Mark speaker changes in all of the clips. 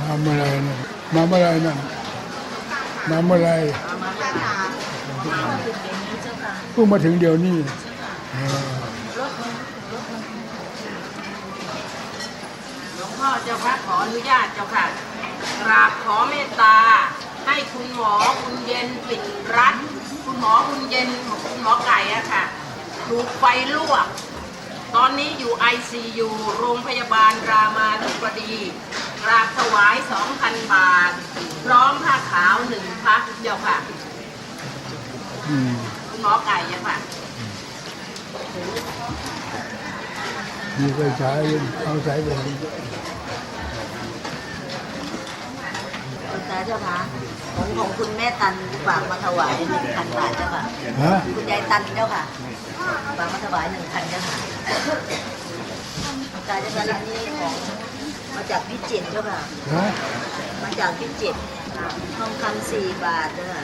Speaker 1: มาเมื่อไรนะมาเมื่อไรนั่นมาเมื่อไรเพิ่งมาถึงเดี๋ยวนี้
Speaker 2: หลวงพ่อเจ้าค่ะขออนุญาตเจ้าค่ะกราบขอเมตตา ให้คุณหมอคุณเย็นปิ่นรัตคุณหมอคุณเย็นคุณหมอไก่อะค่ะถูกไฟลวก ตอนนี้อยู่ ICU โรงพยาบาลรามาธิบดี กราบถวาย2,000บาท พร้อมผ้าขาวหนึ่งพักเจ้าค่ะ
Speaker 1: อืม
Speaker 2: คุณหมอไก่เจ้าค่ะ
Speaker 1: มีไฟฉายเอาสายแหวน
Speaker 3: คุณตาเจ้าค่ะของของคุณแม่ตันฝากมาถวายหนึ่งพันบาทเจ้าค่ะ
Speaker 1: ฮะ
Speaker 3: คุณยายตันเจ้าค่ะฝากมาถวายหนึ่งพันเจ้าค่ะคุณตาเจ้าค่ะแล้วนี่ของ มาจากพิจิตรเจ้าค่ะ
Speaker 1: ฮะ
Speaker 3: มาจากพิจิตรทองคำสี่บาทเจ้าค่ะ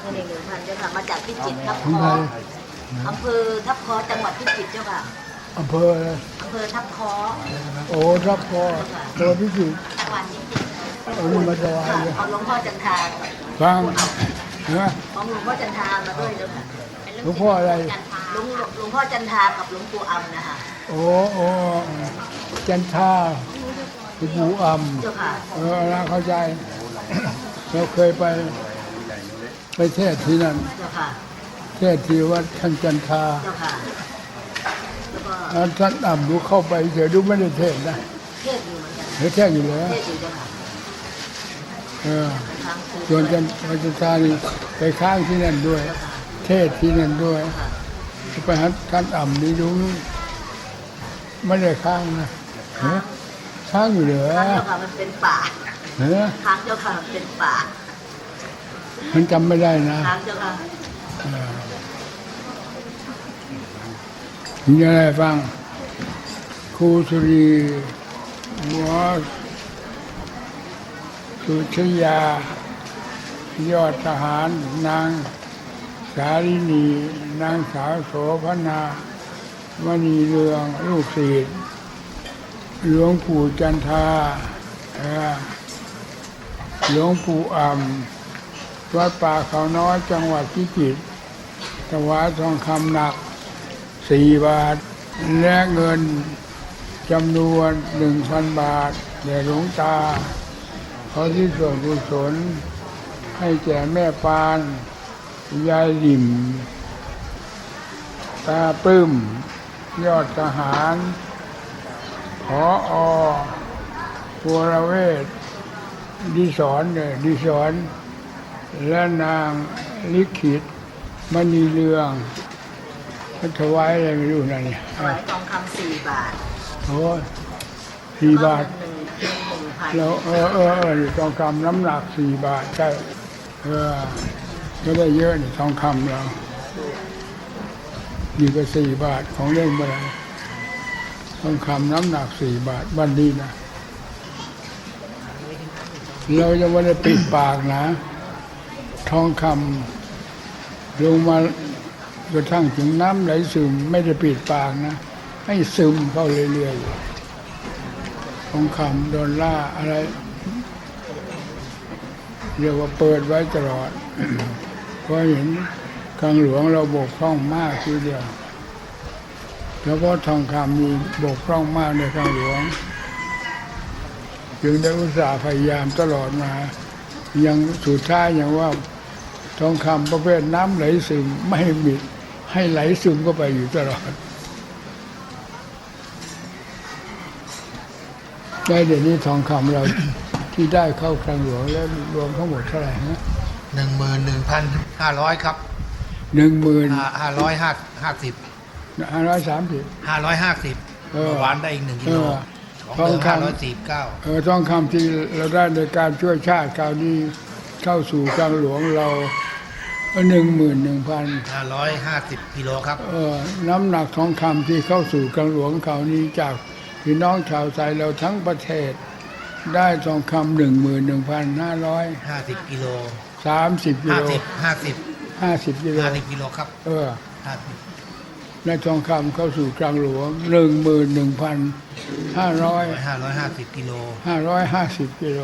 Speaker 3: เงินอีกหนึ่งพันเจ้าค่ะ มาจากพิจิตรทับ
Speaker 1: ของ
Speaker 3: ค
Speaker 1: ใคร
Speaker 3: ออำเภอทับคอจังหวัดพิจิตรเจ้าค่ะ
Speaker 1: อำเภออะไร
Speaker 3: อำเภอทับคอ
Speaker 1: โอ้ทับพอตัวพิจิตร
Speaker 3: จังหวัดพิจิตร
Speaker 1: เอานี่มาถวาย
Speaker 3: ค่ะ
Speaker 1: เลย
Speaker 3: ของหลวงพ่อจันทรา
Speaker 1: ฟังฮะ
Speaker 3: ของหลวงพ่อจันทรามาด้วยเจ้าค่ะ
Speaker 1: หลวงพ่ออะไร
Speaker 3: หลวงหลวงพ่อจันทรากับหลวงปู่อำนะคะ
Speaker 1: โอ้โอ้จันทา หลวงปู่อ่
Speaker 3: เจ้าค่ะำ
Speaker 1: เออเราเข้าใจ เราเคยไป ไปเทศที่นั่น
Speaker 3: เจ้าค่ะ
Speaker 1: เทศที่วัดท่านจันทา
Speaker 3: เจ้าค่ะแล้วก็
Speaker 1: แล้วท่านอ่ำดูเข้าไปเฉยดูไม่ได้เทศนะ
Speaker 3: เทศอยู่เหมือนกัน
Speaker 1: เฮ้ยเทศอยู่แล้ว
Speaker 3: เทศอยู่เจ้าค่ะ
Speaker 1: เออ
Speaker 3: ทางครู
Speaker 1: ส่วนจันวัดจันทานี่ไปค้างที่นั่นด้วย
Speaker 3: เจ้าค่ะ
Speaker 1: เทศที่นั่นด้วย
Speaker 3: เจ้าค่ะ
Speaker 1: ไปหาท่านอ่ำนี่ดูไม่ได้ค้างนะ เฮ้ยค้างอยู่เหรอ
Speaker 3: ทางเจ้าค่ะมันเป็นป่า
Speaker 1: เฮ้ย
Speaker 3: ทางเจ้าค่ะมันเป็นป่า
Speaker 1: มันจำไม่ได้นะ
Speaker 3: ทางเจ้าค่ะ
Speaker 1: เออมีอะไรฟังครูสุรีหมอสุชยา ยอดทหาร นางสาลินี นางสาวโสพนามณีเรือง ลูกศิษย์ หลวงปู่จันทาหลวงปู่อ่ำวัดป่าเขาน้อยจังหวัดพิจิตรถวายทองคำหนักสี่บาท และเงินจำนวนหนึ่งพันบาทแด่หลวงตาขอที่ส่วนกุศลให้แก่แม่ปาน ยายหลิม ตาปื้ม ยอดทหาร ขออปัวรเวทดิสอนเนี่ยดิสอน และนางลิขิตมณีเรืองเขาถวายอะไรไม่รู้นะเนี่ย
Speaker 3: ถวายทองคำสี่บาท
Speaker 1: โอ้ยสี่บาท
Speaker 3: หนึ่งหนึ่งหนึ่งพัน
Speaker 1: แล้วเออเออเออนี่ทองคำน้ำหนักสี่บาทใช่เออก็ได้เยอะนี่ทองคำเรานี่ก็สี่บาทของเล่นไป ทองคำน้ำหนักสี่บาทวันนี้นะ เรายังไม่ได้ปิดปากนะ ทองคำลงมากระทั่งถึงน้ำไหลซึมไม่ได้ปิดปากนะ ให้ซึมเข้าเรื่อยๆทองคำดอลลาอะไร เรียกว่าเปิดไว้ตลอดเพราะเห็นกลางหลวงเราบกพร่องมากทีเดียว แล้วก็ทองคำมีบกพร่องมากในกลางหลวง จึงได้อุตส่าห์พยายามตลอดมา ยังสุดท้ายอย่างว่าทองคำประเภทน้ำไหลซึมไม่ให้บิดให้ไหลซึมเข้าไปอยู่ตลอด ได้เดี๋ยวนี้ทองคำเราที่ได้เข้าคลังหลวงแล้วรวมทั้งหมดเท่าไหร่ฮะ
Speaker 4: หนึ่งหมื่นหนึ่งพันห้าร้อยครับ
Speaker 1: หนึ่งหมื่น
Speaker 4: ห้าร้อยห้าห้าสิบ
Speaker 1: ห้าร้อยสามสิบ
Speaker 4: ห้าร้อยห้าสิบ
Speaker 1: เออ
Speaker 4: หวานได้อีกหนึ่งกิ
Speaker 1: เอ
Speaker 4: โล
Speaker 1: อ
Speaker 4: ของเดิม
Speaker 1: ท
Speaker 4: ห้า
Speaker 1: อง
Speaker 4: ร้อย
Speaker 1: คำ
Speaker 4: สี่เก้า
Speaker 1: เออทองคำที่เราได้ในการช่วยชาติคราวนี้เข้าสู่กลางหลวงเราหนึ่งหมื่นหนึ่งพัน
Speaker 4: ห้าร้อยห้าสิบกิโลครับ
Speaker 1: เออน้ำหนักทองคำที่เข้าสู่กลางหลวงคราวนี้จากพี่น้องชาวไทยเราทั้งประเทศ ได้ทองคำหนึ่งหมื่นหนึ่งพันห้าร้อย
Speaker 4: ห้าสิบกิโล
Speaker 1: สามสิบกิ
Speaker 4: ห้า
Speaker 1: โล
Speaker 4: สิบห้าสิบ
Speaker 1: ห้าสิบกิโล
Speaker 4: ห้าสิบกิโลครับ
Speaker 1: เออ
Speaker 4: ห้าสิบ
Speaker 1: และทองคำเข้าสู่กลางหลวงหนึ่งหมื่นหนึ่งพันห้าร้อย
Speaker 4: ห้าร้อยห้าสิบกิโล
Speaker 1: ห้าร้อยห้าสิบกิโล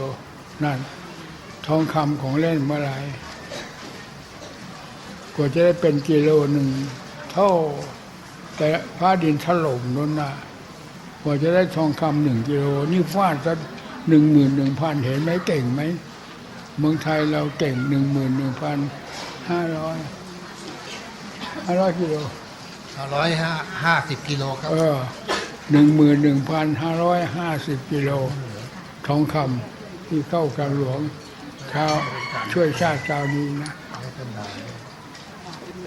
Speaker 1: นั่นทองคำของเล่นเมื่อไหรกว่าจะได้เป็นกิโลหนึ่งเท่า แต่พระดินถล่มนั่นนะกว่าจะได้ทองคำหนึ่งกิโลนี่ฟาดสักหนึ่งหมื่นหนึ่งพันเห็นไหมเก่งไหมเมืองไทยเราเก่งหนึ่งหมื่นหนึ่งพันห้าร้อยห้าร้อยกิโล
Speaker 4: ห้า ร้อยห้าห้าสิบกิโลครับ
Speaker 1: เออหนึ่งหมื่นหนึ่งพันห้าร้อยห้าสิบกิโลทองคำที่เข้ากลางหลวงชาวช่วยชาติชาวนี้นะ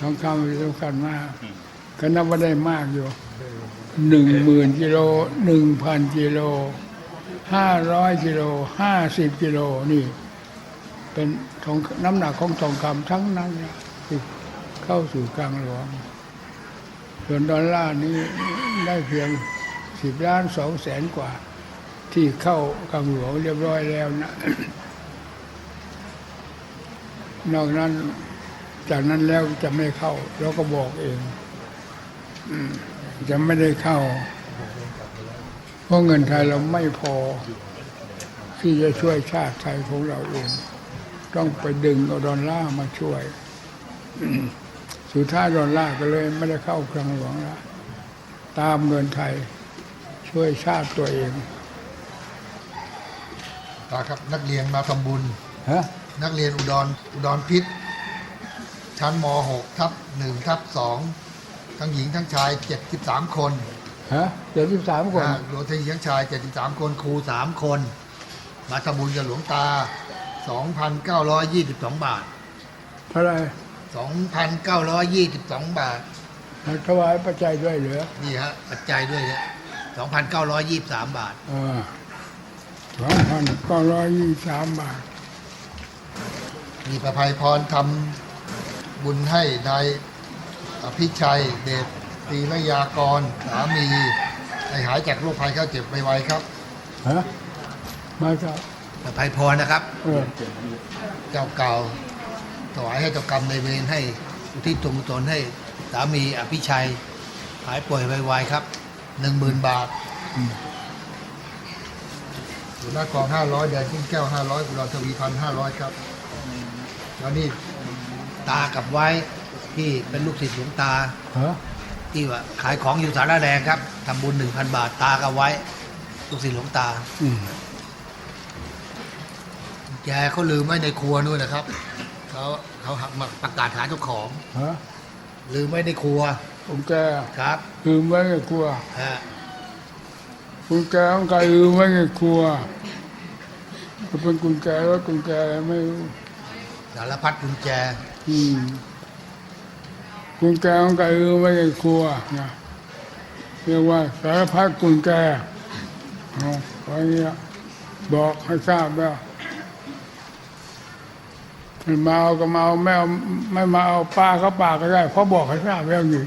Speaker 1: ทองคำสำคัญมากก็นับว่าได้มากอยู่หนึ่งหมื่นกิโลหนึ่งพันกิโลห้าร้อยกิโลห้าสิบกิโลนี่ เป็นทองน้ำหนักของทองคำทั้งนั้นที่เข้าสู่กลางหลวง ส่วนดอลลาร์นี้ได้เพียงสิบล้านสองแสนกว่า ที่เข้ากลางหลวงเรียบร้อยแล้วนะ นอกนั้นจากนั้นแล้วจะไม่เข้า เราก็บอกเองจะไม่ได้เข้า เพราะเงินไทยเราไม่พอ ที่จะช่วยชาติไทยของเราเอง ต้องไปดึงเอาดอลลาร์มาช่วย สุดท้ายดอลลาร์ก็เลยไม่ได้เข้าคลังหลวงละตามเงินไทยช่วยชาติตัวเอง
Speaker 5: ตาครับนักเรียนมาทำบุญ
Speaker 1: ฮะ
Speaker 5: นักเรียนอุดรอุดรพิษ ชั้นม .6 ทับ1ทับ2ทั้งหญิงทั้งชาย 73 คน
Speaker 1: ฮะเจ็ดสิบสามคน
Speaker 5: อ่ารวมทั้งหญิงทั้งชาย 73 คนครู 3 คน มาทำบุญกับหลวงตา 2,922 บาท
Speaker 1: เท่าไหร
Speaker 5: 2,922 บาท
Speaker 1: ถวายปัจจัยด้วยเหรือ
Speaker 4: นี่ฮะปัจจัยด้วยเนี่ยสองพันเก้าร้อยยี่สิบสามบาท
Speaker 1: สองพันเก้าร้อยยี่สามบาท
Speaker 5: มีประภัยพรทำบุญให้นายอภิชัย เดชตรีรยากรสามีให้หายจากโรคภัยเข้าเจ็บไวๆครับ
Speaker 1: ฮะมาครับ
Speaker 4: ประภัยพรนะครับ
Speaker 1: เออ
Speaker 5: เจ้าเก่า ถวายให้เจ้ากรรมในายเวรให้
Speaker 4: อุทิศส่วนกุศลให้สามีอภิชัย หายป่วยไวๆครับ
Speaker 5: หนึ่งหมื่นบาทอยู่หน้ากองห้าร้อยแดนขึ้นแก้วห้าร้อยกุหลาบทวีพันห้าร้อยครับ แล้วนี่
Speaker 4: ตากับไว้ที่เป็นลูกศิษย์หลวงตา
Speaker 1: ฮะ
Speaker 4: ที่ว่าขายของอยู่สารแดงครับทำบุญหนึ่งพันบาทตากับไว้ ลูกศิษย์หลวงตา
Speaker 1: อืม
Speaker 5: แกเขาลืมไว้ในครัวนู่นนะครับ เขาเขาหักมาประกาศหาเจ้าของ
Speaker 1: ฮะ
Speaker 4: ลืมไว้ในครัว
Speaker 1: กุญแจ
Speaker 4: ครับ
Speaker 1: ลืมไว้ในครัว
Speaker 4: ฮะ
Speaker 1: กุญแจของใครลืมไว้ในครัวก็เป็นกุญแจแล้วกุญแจอะไรไม่รู้
Speaker 4: สารพัดกุญแจ
Speaker 1: อืมกุญแจของใครลืมไว้ในครัวนะเรียกว่าสารพัดกุญแจเอาไว้เนี่ยบอกให้ทราบแล้ว ไม่มาเอาก็มาเอาไม่เอาไม่มาเอาปลาเขาปลาก็ได้เพราะบอกให้ทราบแล้วนี่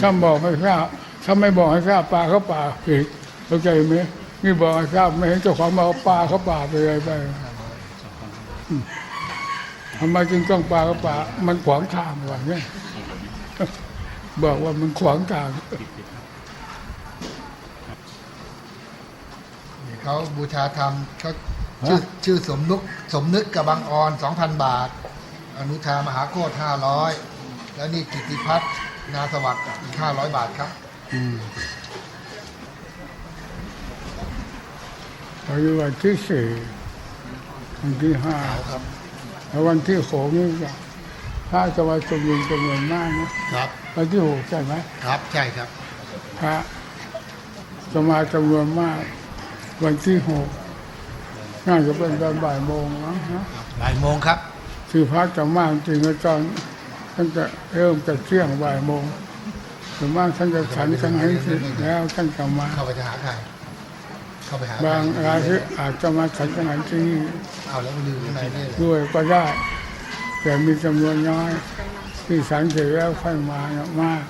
Speaker 1: ถ้าบอกให้ทราบถ้าไม่บอกให้ทราบปลาเขาปลาอีกเข้าใจไหมนี่บอกให้ทราบไม่เห็นเจ้าของมาเอาปลาเขาปลาไปเลยไปทำไมจึงต้องปลาเขาปลามันขวางทางว่าเนี่ยบอกว่ามันขวางทาง
Speaker 5: เขาบูชาธรรมเขา ชื่อชื่อสมนึกสมนึกกับบางออน2,000บาท อนุชามหาโคตร500แล้วนี่กิติพัฒน์นาสวัสดิ์อีก500บาทครับ
Speaker 1: อืมวันนี้วันที่สี่วันที่ห้า
Speaker 5: ครับ
Speaker 1: แล้ววันที่หกนี่จะพระจะมาจำนวนจำนวนมากนะครับ วันที่หกใช่ไหม
Speaker 4: ครับใช่ครับ
Speaker 1: พระจะมาจำนวนมาก วันที่หก น่าจะเป็นตอนบ่ายโมงมั้งนะ
Speaker 4: บ่ายโมงครับ
Speaker 1: ที่พระจะมากจริงก็ตอนตั้งแต่เริ่มจากเที่ยงบ่ายโมงส่วนมากท่านจะฉันกันให้เสร็จแล้วท่านจะมา
Speaker 5: เข้าไปจะหาใครเข้าไปหาใคร
Speaker 1: บางรายที่อาจจะมาฉันกันให้ที่นี่
Speaker 5: เอาแล้วมาลืมข้างในนี่เลย
Speaker 1: ด้วยก็ได้ แต่มีจำนวนน้อย ที่ฉันเสร็จแล้วค่อยมาเนี่ยมาก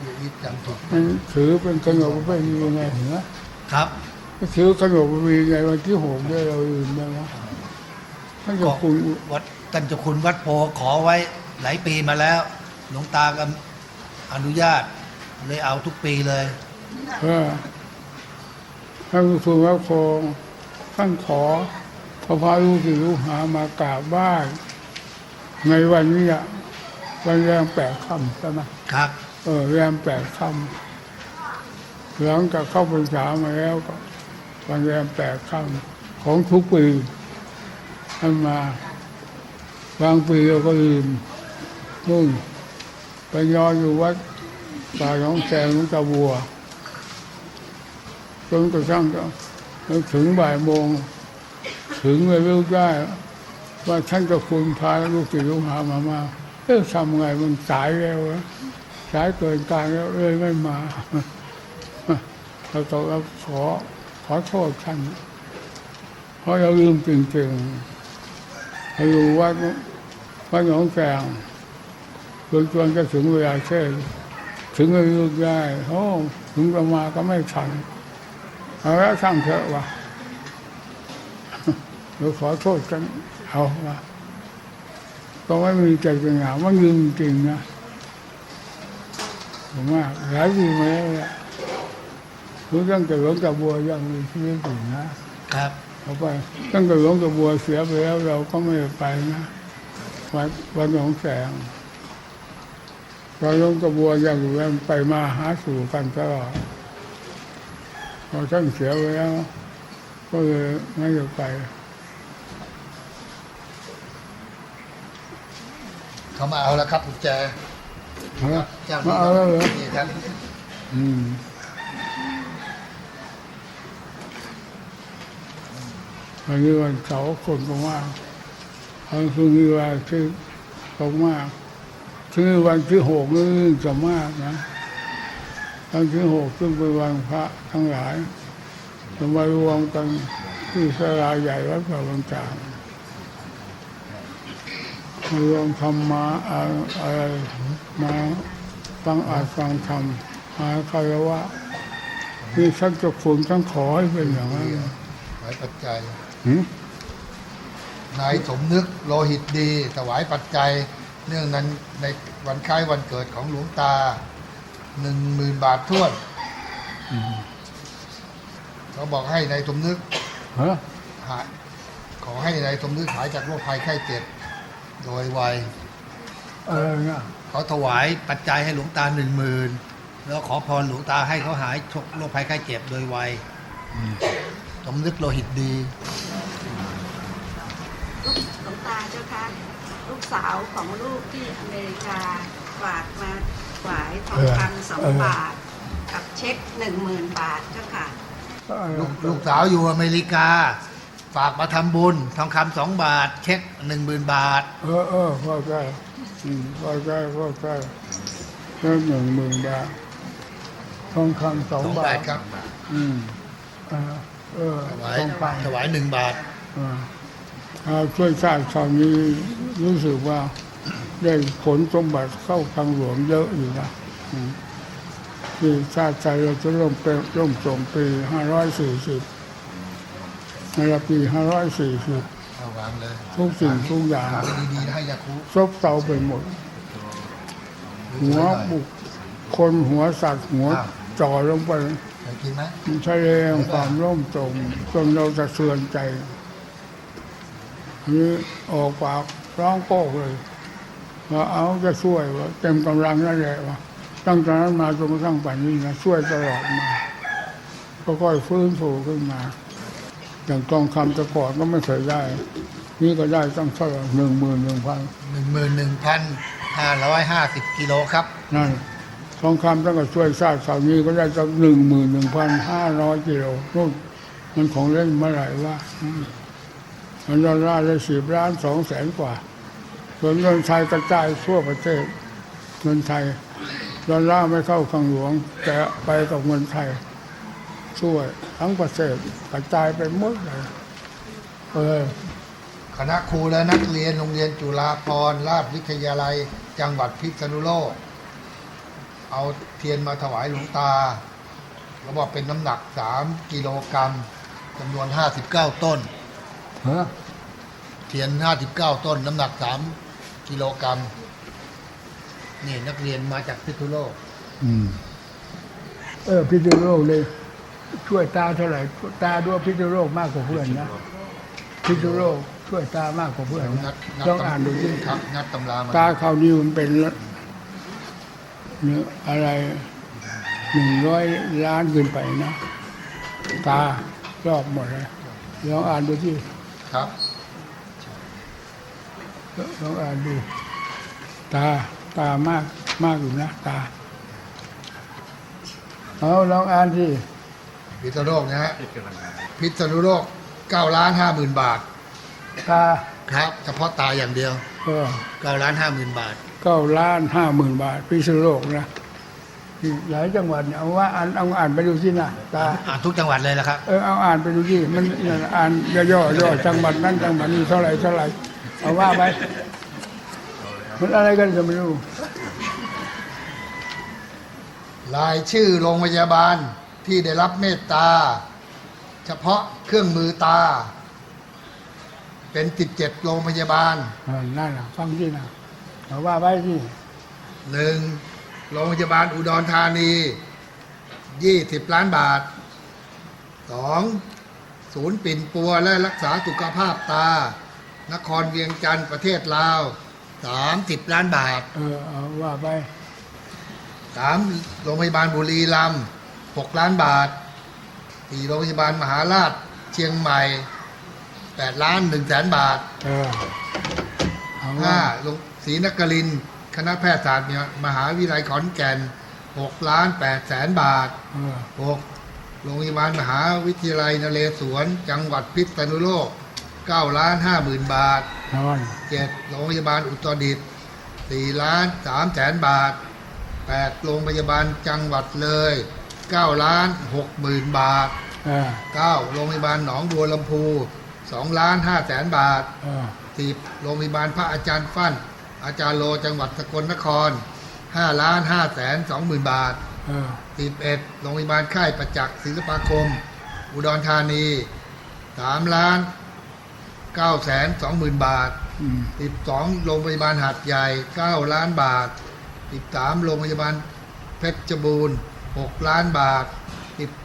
Speaker 5: เดี๋ยวอีทจำถูก
Speaker 1: มันถือเป็นขนบประเพณีไงเหรอ
Speaker 4: ครับ
Speaker 1: ก็ถือขนบประเพณีไงวันที่หกเนี่ยเราลืมไปวะท่านจะคุณ
Speaker 4: วัดท่านเจ้าคุณวัดโพขอไว้หลายปีมาแล้ว หลวงตาก็อนุญาต เลยเอาทุกปีเลย
Speaker 1: เพื่อให้ผู้สูงพระโคงท่านขอพระพาลูกศิษย์ลูกหามากราบไหว้ในวันนี้อะวันแรมแปดค่ำใช่ไหม
Speaker 4: ครับ
Speaker 1: เออแรมแปดค่ำหลังจากเข้าพรรษามาแล้วก็ วันแรมแปดค่ำของทุกปีท่านมาบางปีเราก็ลืมนู่นไปยออยู่วัดป่าหนองแสงหลวงตาบัวจนกระทั่งถึงบ่ายโมง ถึงเลยรู้ได้ ว่าท่านเจะคุณพาลูกศิษย์ลูกหามามาเอ๊ะทำไงมันสายแล้วสายเกินการแล้วเลยไม่มาเราต้องขอ อโทษท่านเพราะเราลืมจริงๆเราอยู่วัดวัดหนองแกงจนจนจะถึงเวลาเช่นถึงเลยรู้ได้โอ้ถึงจะมาก็ไม่ทันเอาละช่างเถอะวะเราขอโทษกันเอาวะก็ไม่มีใจเป็นหามันลืมจริงนะผมว่าหลายปีมาแล้ว แหละรู้ตั้งแต่หลวงตาบัวยังมีชีวิตอยู่นะครับเอาไปตั้งแต่หลวงตาบัวเสียไปแล้วเราก็ไม่ได้ไปนะวันวันหนองแสงตอนหลวงตาบัวยังอยู่ยังไปมาหาสู่กันตลอดพอท่านเสียไปแล้ว ก็เลยไม่ได้ไป
Speaker 5: เขามาเอาแล้วครับกุญแจ
Speaker 1: เอาละ
Speaker 5: เจ้า
Speaker 1: มาเอาแล้วเหรอ
Speaker 5: นี่ครับ
Speaker 1: อืม วันนี้วันเสาร์คนก็มากวันพรุ่งนี้วันที่ตกมากถึงวันที่หกนี่จะมากนะวันที่หกซึ่งเป็นวันพระทั้งหลายจะมารวมกันที่สลาใหญ่วัดพระบางจากมารวมธรรมะอะไรมาฟังอาจฟังธรรมหาคารวะนี่ท่านจะคุณท่านขอให้เป็นอย่างนั้น
Speaker 5: ถวายปัจจัย นายสมนึกโลหิตดีถวายปัจจัย เนื่องนั้นในวันคล้ายวันเกิดของหลวงตาหนึ่งหมื่นบาทท้วนเขาบอกให้นายสมนึก
Speaker 1: ฮะ
Speaker 5: หายขอให้นายสมนึกหายจากโรคภัยไข้เจ็บ โดยไว
Speaker 1: อะไรนะ
Speaker 4: เขาถวายปัจจัยให้หลวงตาหนึ่งหมื่นแล้วขอพรหลวงตาให้เขาหายโรคภัยไข้เจ็บโดยไว สมนึกโลหิตดี
Speaker 6: ลูกหลวงตาเจ้าคะลูกสาวของลูกที่อเมริกาฝากมาถวายทองคำสองบาท กับเช็คหนึ่งหมื่นบาทเจ้าค่ะ
Speaker 5: ลูก
Speaker 4: ลูกสาวอยู่อเมริกา ฝากมาทำบุญทองคำสองบาท เช็คหนึ่งหมื่นบาท
Speaker 1: เออเออพอใจอืมพอใจพอใจเริ่มหนึ่งหมื่นบาททองคำสอง
Speaker 5: สอง
Speaker 1: บา
Speaker 5: บา
Speaker 1: ท
Speaker 5: ทครับ
Speaker 1: อืมเออเออ
Speaker 4: ถวาย
Speaker 1: ทองคำ
Speaker 4: ถวายหนึ่งบาท
Speaker 1: อ่าอ่าช่วยชาติตอนนี้รู้สึกว่าได้ผลสมบัติเข้าทางหลวงเยอะอยู่นะอืมที่ชาติใจเราจะร่วมเป็นร่วมส่งปีห้าร้อยสี่สิบในปีห้าร้อยสี่สิบ
Speaker 5: เอาวางเลย
Speaker 1: ทุกสิ่งทุกอย่าง
Speaker 5: หาไว้ดีๆนะให้ยาคู
Speaker 1: ซบเซาไปหมด หัวบุกคนหัวสัตว์หัวจ่อลงไป
Speaker 5: อยากกินไหม
Speaker 1: ทะเลแห่งความร่มจมจนเราจะเสือนใจนี่ออกปากร้องโป๊กเลยว่าเอาจะช่วยว่าเต็มกำลังนั่นแหละว่าตั้งแต่นั้นมาจนกระทั่งป่านนี้นะช่วยตลอดมาก็ค่อยฟื้นฟูขึ้นมาอย่างกองคำแต่ก่อนก็ไม่เคยได้ นี่ก็ได้ตั้งเท่าไหร่หนึ่งหมื่นหนึ่งพัน
Speaker 4: หนึ่งหมื่นหนึ่งพันห้าร้อยห้าสิบกิโลครับ
Speaker 1: นั่น ทองคำตั้งแต่ช่วยชาติสามีก็ได้ตั้งหนึ่งหมื่นหนึ่งพันห้าร้อยกิโลนู่นมันของเล่นเมื่อไหร่วะอืมมันดอลลาร์ได้สิบล้านสองแสนกว่า ส่วนเงินไทยกระจายทั่วประเทศเงินไทยดอลลาร์ไม่เข้าข้างหลวง แต่ไปกับเงินไทย ช่วยทั้งประเทศกระจายไปหมดเลยเออ
Speaker 5: คณะครูและนักเรียนโรงเรียนจุฬาภรณราชวิทยาลัย จังหวัดพิษณุโลก เอาเทียนมาถวายหลวงตาเขาบอกเป็นน้ำหนัก3กิโลกรัมจำนวน59ต้น
Speaker 1: ฮะ
Speaker 5: เทียน59ต้น น้ำหนัก3กิโลกรัม
Speaker 4: นี่นักเรียนมาจากพิษณุโลก
Speaker 1: อืม เออพิษณุโลกเลย ช่วยตาเท่าไหร่ตาด้วยพิษณุโลกมากกว่าเพื่อนนะพิษณุโลกช่วยตามากกว่าเพื่อน
Speaker 5: งั
Speaker 1: นะ
Speaker 5: ดงัด
Speaker 1: ต้อง
Speaker 5: ตำ
Speaker 1: อ่านดูที่
Speaker 5: ครับงัดตำรามา
Speaker 1: ตาเขานี่มันเป็นเนื้ ออะไรหนึ่งร้อยล้านขึ้นไปนะ ตารอบหมดเลยลองอ่านดูที่
Speaker 5: ครับ
Speaker 1: ลองอ่านดู ตาตามากมากอยู่นะตา เอาลองอ่านที่
Speaker 5: พิษณุโลกนะฮะพิษณุโลกเก้าล้านห้าหมื่นบาท
Speaker 1: ตา
Speaker 5: ครับ เฉพาะตาอย่างเดียว
Speaker 1: ก็
Speaker 4: เก้าล้านห้าหมื่นบาท
Speaker 1: เก้าล้านห้าหมื่นบาทพิษณุโลกนะนี่หลายจังหวัดเนี่ยเอาว่าอ่านเอาอ่านไปดูที่นะตา
Speaker 4: อ่านทุกจังหวัดเลยละครับ
Speaker 1: เออเอาอ่านไปดูที่มันนั่นอ่านย่อๆย่อจังหวัดนั้นจังหวัดนี้เท่าไหร่เท่าไหร่เอาว่าไปมันอะไรกันก็ไม่รู้
Speaker 5: รายชื่อโรงพยาบาลที่ได้รับเมตตา เฉพาะเครื่องมือตา เป็น17โรงพยาบาล
Speaker 1: อ่านั่นน่ะฟังที่นะ เอาว่าไปที่
Speaker 5: หนึ่งโรงพยาบาลอุดรธานี 20 ล้านบาท 2. ศูนย์ปิ่นปัวและรักษาสุขภาพตา นครเวียงจันทร์ประเทศลาว 30 ล้านบาท
Speaker 1: เออเอาว่าไป
Speaker 5: 3. โรงพยาบาลบุรีรัมย์6ล้านบาท 4. โรงพยาบาลมหาราชเชียงใหม่ 8 ล้าน1แสนบาท
Speaker 1: เออเอาว่า
Speaker 5: 5. โรงศ รีนครินทร์คณะแพทยศาสตร์มหาวิทยาลัยขอนแก่น6ล้าน8แสนบาท
Speaker 1: เออ
Speaker 5: 6. โรงพยาบาลมหาวิทยาลัยนเรศวร จังหวัดพิษณุโลก9ล้าน5หมื่นบาท
Speaker 1: นอน
Speaker 5: 7. โรงพยาบาลอุตรดิตถ์4ล้าน3แสนบาท 8. โรงพยาบาลจังหวัดเลย9ล้าน6หมื่นบาท
Speaker 1: เออ
Speaker 5: 9. โรงพยาบาลหนองบัวลำพู2ล้าน5แสนบาท
Speaker 1: เออ
Speaker 5: 10โรงพยาบาลพระอาจารย์ฟั่น อาจารย์โลจังหวัดสกลนคร5ล้าน5แสน2หมื่นบาท
Speaker 1: เออ
Speaker 5: 11โรงพยาบาลค่ายประจักษ์ศิลปาคม อุดรธานี3ล้าน9แสน2หมื่นบาท
Speaker 1: อืม
Speaker 5: 12โรงพยาบาลหาดใหญ่9ล้านบาท13โรงพยาบาลเพชรบูรณ์6ล้านบาท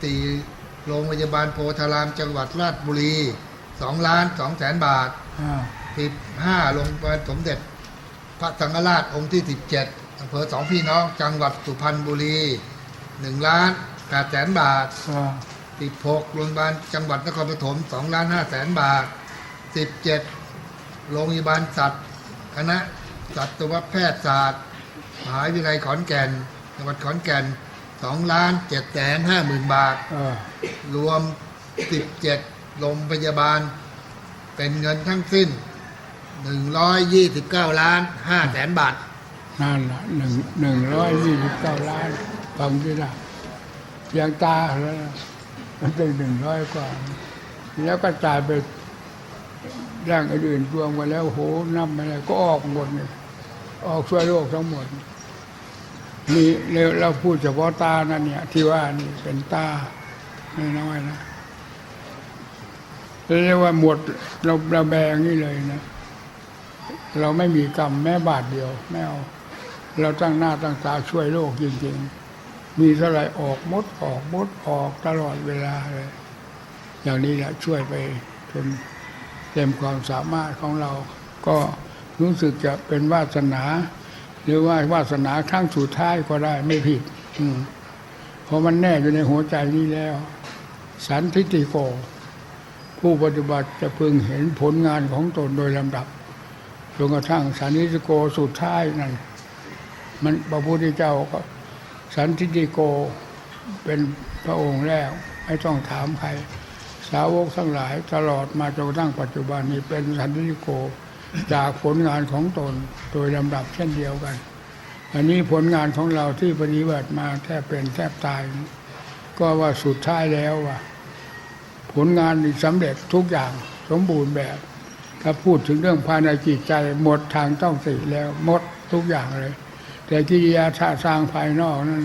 Speaker 5: 14โรงพยาบาลโพธารามจังหวัดราชบุรี2ล้าน2แสนบาท
Speaker 1: อ่า
Speaker 5: 15โรงพยาบาลสมเด็จ พระสังฆราชองค์ที่ 17อำเภอสองพี่น้องจังหวัดสุพรรณบุรี1ล้าน8แสนบาท
Speaker 1: อ่า
Speaker 5: 16โรงพยาบาลจังหวัดนครปฐม2ล้าน5แสนบาท 17 โรงพยาบาลสัตว์คณะสัตวแพทยศาสตร์มหาวิทยาลัยขอนแก่น จังหวัดขอนแก่น2ล้าน7แสน5หมื่นบาท
Speaker 1: เออ
Speaker 5: รวม 17 โรงพยาบาลเป็นเงินทั้งสิ้น 129ล้าน5แสนบาท
Speaker 1: นั่นละหนึ่งหนึ่งร้อยยี่สิบเก้าล้านฟังที่ละเพียงตาแล้วมันเป็นหนึ่งร้อยกว่า แล้วก็จ่ายไปร่างอื่นๆรวมกันแล้วโหนับไม่ได้ก็ออกหมดเนี่ยออกช่วยโลกทั้งหมดนี่เราพูดเฉพาะตานั่นเนี่ย ที่ว่านี่เป็นตาน้อยๆนะเรียกว่าหมดเราเราแบงนี่เลยนะ เราไม่มีกรรมแม้บาทเดียวไม่เอาเราตั้งหน้าตั้งตาช่วยโลกจริงๆ มีเท่าไรออกมดออกมดออกตลอดเวลาเลย อย่างนี้แหละช่วยไปจนเต็มความสามารถของเรา ก็รู้สึกจะเป็นวาสนา หรือว่าวาสนาครั้งสุดท้ายก็ได้ไม่ผิด อืเพราะมันแน่อยู่ในหัวใจนี้แล้ว สันทิติโก ผู้ปฏิบัติจะพึงเห็นผลงานของตนโดยลำดับ จนกระทั่งสันนิติโกสุดท้ายนั่นมันพระพุทธเจ้าก็สันทิติโกเป็นพระองค์แล้วไม่ต้องถามใคร สาวกทั้งหลายตลอดมาจนกระทั่งปัจจุบันนี้เป็นสันติโกจากผลงานของตนโดยลำดับเช่นเดียวกัน อันนี้ผลงานของเราที่ปฏิบัติมาแทบเป็นแทบตาย ก็ว่าสุดท้ายแล้วว่า ผลงานนี่สำเร็จทุกอย่างสมบูรณ์แบบ ถ้าพูดถึงเรื่องภายในจิตใจหมดทางต้องสิแล้วหมดทุกอย่างเลย แต่กิริยาท่าทางภายนอกนั้น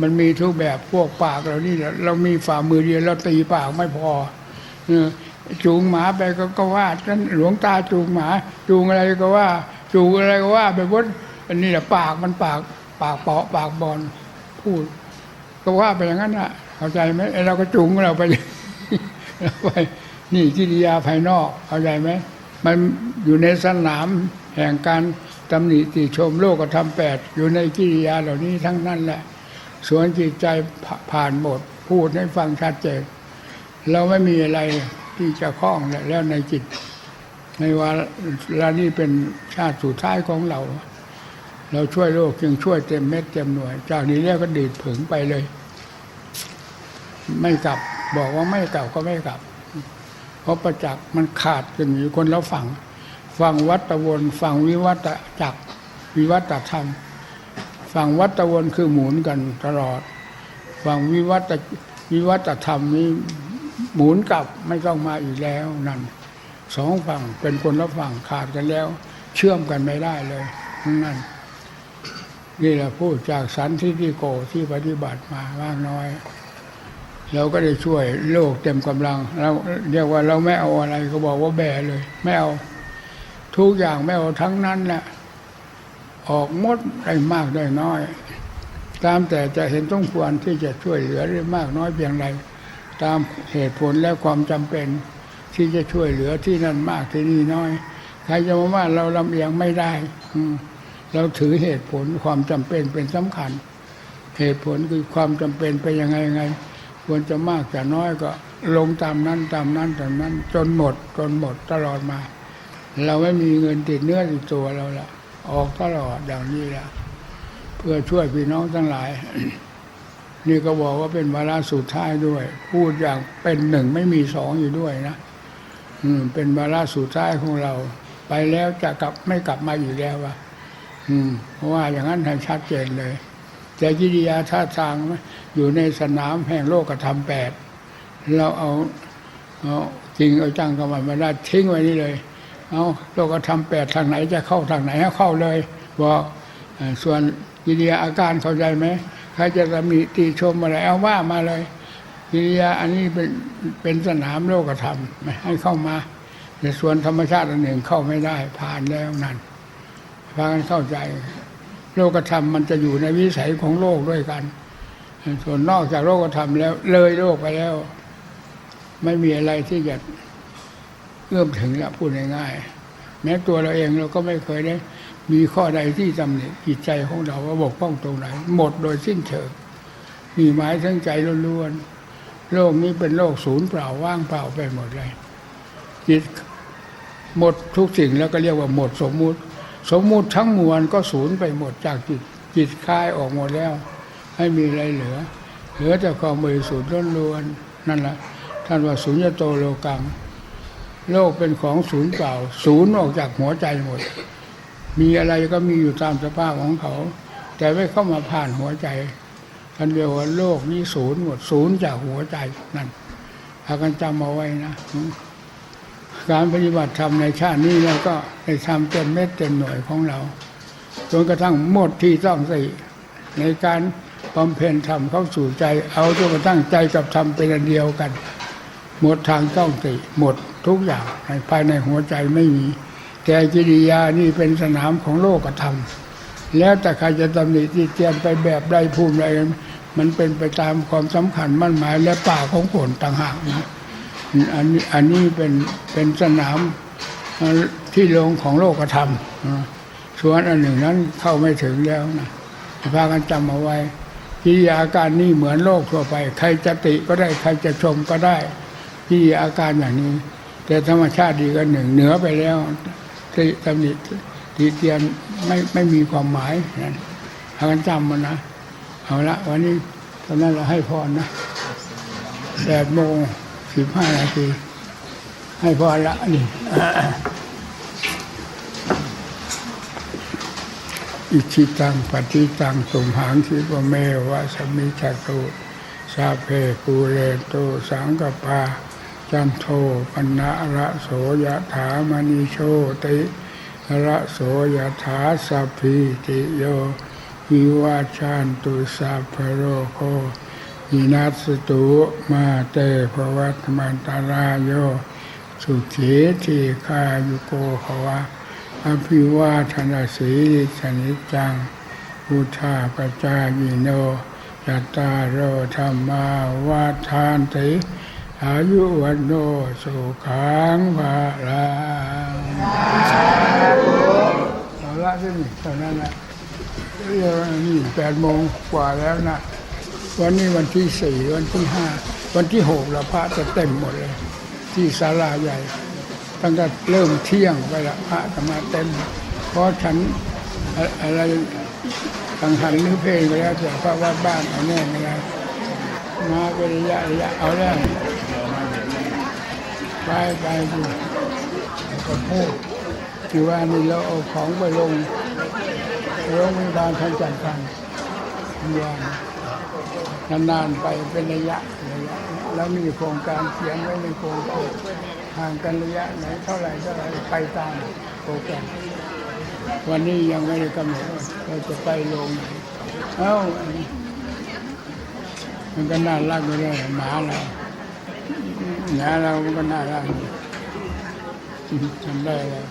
Speaker 1: มันมีทุกแบบพวกปากเรานี่เรามีฝ่ามือเดียวเราตีปากไม่พอเออจูงหมาไปก็ก็ว่าท่านหลวงตาจูงหมา จูงอะไรก็ว่า จูงอะไรก็ว่าไปหมดอันนี้แหละปากมันปากปากเปาะปากบอลพูด ก็ว่าไปอย่างนั้นอะ เข้าใจไหมไอ้เราก็จุงเราไปเราไปนี่กิริยาภายนอกเข้าใจไหม มันอยู่ในสนามแห่งการตำหนิติชมโลกธรรมแปดอยู่ในกิริยาเหล่านี้ทั้งนั้นแหละ ส่วนจิตใจผ่าผ่านหมด พูดให้ฟังชัดเจนเราไม่มีอะไรที่จะคล้องแล้วในจิต ในวาระนี้เป็นชาติสุดท้ายของเรา เราช่วยโลกจึงช่วยเต็มเม็ดเต็มหน่วย จากนี้แล้วก็ดีดผึงไปเลย ไม่กลับ บอกว่าไม่กลับก็ไม่กลับ เพราะประจักษ์มันขาดกันอยู่คนละฝั่งฝั่งวัตวนฝั่งวิวัตจักรวิวัตธรรมฝั่งวัตวนคือหมุนกันตลอดฝั่งวิวัตวิวัตธรรมนี้หมุนกลับไม่ต้องมาอีกแล้วนั่นสองฝั่งเป็นคนละฝั่งขาดกันแล้ว เชื่อมกันไม่ได้เลยนั่นนี่แหละพูดจากสันทิฏฐิโกที่ปฏิบัติมามากน้อย เราก็ได้ช่วยโลกเต็มกำลังเราเรียกว่าเราไม่เอาอะไรก็บอกว่าแบเลย ไม่เอา ทุกอย่างไม่เอาทั้งนั้นแหละออกมดได้มากได้น้อย ตามแต่จะเห็นต้องควรที่จะช่วยเหลือได้มากน้อยเพียงไรตามเหตุผลและความจำเป็นที่จะช่วยเหลือที่นั่นมากที่นี่น้อย ใครจะมาว่าเราลำเอียงไม่ได้ อืเราถือเหตุผลความจำเป็นเป็นสำคัญ เหตุผลคือความจำเป็นไปยังไงยังไง ควรจะมากจะน้อยก็ลงตามนั้นตามนั้นตามนั้น จนหมด จนหมดตลอดมา เราไม่มีเงินติดเนื้อติดตัวเราละออกตลอดอย่างนี้ละเพื่อช่วยพี่น้องทั้งหลาย นี่ก็บอกว่าเป็นวาระสุดท้ายด้วย พูดอย่างเป็นหนึ่งไม่มีสองอยู่ด้วยนะอืม เป็นวาระสุดท้ายของเรา ไปแล้วจะกลับไม่กลับมาอยู่แล้ววะอืมเพราะว่าอย่างนั้นให้ชัดเจนเลย แต่กิริยาท่าทางอยู่ในสนามแห่งโลกธรรมแปดเราเอาเอาจริงเอาจังกับมันมาได้ทิ้งไว้นี่เลย เอาโลกธรรมแปดทางไหนจะเข้าทางไหนให้เข้าเลยบอกส่วนกิริยาอาการเข้าใจไหมใครจะตำหนิติชมอะไรเอาว่ามาเลยกิริยาอันนี้เป็นเป็นสนามโลกธรรมไม่ให้เข้ามาแต่ส่วนธรรมชาติอันหนึ่งเข้าไม่ได้ผ่านแล้วนั่นพากันเข้าใจ โลกธรรมมันจะอยู่ในวิสัยของโลกด้วยกัน ส่วนนอกจากโลกธรรมแล้ว เลยโลกไปแล้ว ไม่มีอะไรที่จะเอื้อมถึงละพูดง่ายๆแม้ตัวเราเองเราก็ไม่เคยได้ มีข้อใดที่ตำหนิจิตใจของเราว่าบกพร่องตรงไหน หมดโดยสิ้นเชิงมีหมายทั้งใจล้วนๆโลกนี้เป็นโลกศูนย์เปล่าว่างเปล่าไปหมดเลยจิตหมดทุกสิ่งแล้วก็เรียกว่าหมดสมมุติ สมมุติทั้งมวลก็สูญไปหมดจากจิตจิตคายออกหมดแล้วไม่มีอะไรเหลือ เหลือแต่ความบริสุทธิ์ล้วนๆนั่นแหละท่านว่าสุญญโตโลกังโลกเป็นของศูนย์เปล่า ศูนย์ออกจากหัวใจหมด มีอะไรก็มีอยู่ตามสภาพของเขา แต่ไม่เข้ามาผ่านหัวใจท่านเรียกว่าโลกนี้ศูนย์หมดศูนย์จากหัวใจนั่นพากันจำเอาไว้นะ การปฏิบัติธรรมในชาตินี้เราก็ได้ทำเต็มเม็ดเต็มหน่วยของเราจนกระทั่งหมดที่ต้องสิในการบำเพ็ญธรรมเข้าสู่ใจ เอาจนกระทั่งใจกับธรรมเป็นอันเดียวกัน หมดทางต้องสิหมดทุกอย่างในภายในหัวใจไม่มี แต่กิริยานี่เป็นสนามของโลกธรรม แล้วแต่ใครจะตำหนิติเตียนไปแบบใดภูมิใดมันเป็นไปตามความสำคัญมั่นหมายและป่าของผลต่างหากนะ อันนี้อันนี้เป็นเป็นสนามที่ลงของโลกธรรมส่วนอันหนึ่งนั้นเข้าไม่ถึงแล้วนะพากันจำเอาไว้กิริยาอาการนี้เหมือนโลกทั่วไป ใครจะติก็ได้ใครจะชมก็ได้กิริยาอาการอย่างนี้ แต่ธรรมชาติดีกันหนึ่งเหนือไปแล้วที่ตำหนิตีเตียนไม่ไม่มีความหมายนั่นพากันจำมันนะเอาละวันนี้ตอนนั้นเราให้พรนะแปดโมง สิบห้านาที ให้พอละนี่อิชิตังปฏิตังสุมหังคิปเมวะสมิจจตุสาเพปูเรโตสังกปาจันโทปนะระโสยถามณิโชติระโสยถาสัพพิติโยวิวาชันตุสัพพโรโค วินัสตุมาเตภวัตมันตรายโยสุขีทีคายุโกภวะอภิวาทนาสีริสนิจจังพุทธาปจายโนยัตตารโอธรรมาวาทานติอายุวันโนสุขังภาลังเอาละที่นี่ตอนนั้นนะเรื่องนี่แปดโมงกว่าแล้วนะ วันนี้วันที่สี่วันที่ห้าวันที่หกแล้วพระจะเต็มหมดเลย ที่ศาลาใหญ่ตั้งแต่เริ่มเที่ยงไปละพระจะมาเต็ม เพราะฉันอะอะไรสังหันหรือเพลงไปแล้วแต่พระวัดบ้านเอาแน่ไม่ได้มาเป็นระยะระยะเอาแล้ไปไปดูก็พูดที่ว่านี่เราเอาของไปลงโรงพยาบาลทันจัดการเมื่อวาน นานๆไปเป็นระยะระยะ แล้วมีโครงการเขียนไว้ในโครงการห่างกันระยะไหนเท่าไหร่เท่าไหร่ไปตามโปรแกรมวันนี้ยังไม่ได้กำหนดเราจะไปลงไหนเอ้าอันนี้มันก็น่ารักไปเลยหมาเราหมาเรามันก็น่ารักทำได้แล้ว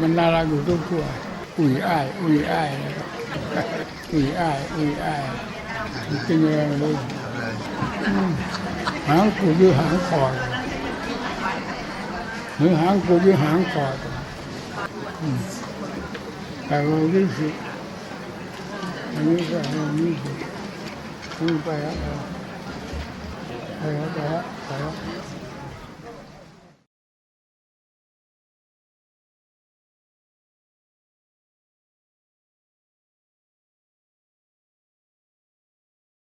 Speaker 1: มันน่ารักอยู่ทุกตัว อุ้ยอ้าย อุ้ยอ้ายอุ้ยอ้าย อุ้ยอ้าย จริงเลยไม่รู้หางกูอยู่หางคอหรือหางกูอยู่หางคออืมแต่เราวิสิอันนี้ก็เรื่องวิสิมึงไปแล้วไปแล้วไปแล้วไปแล้ว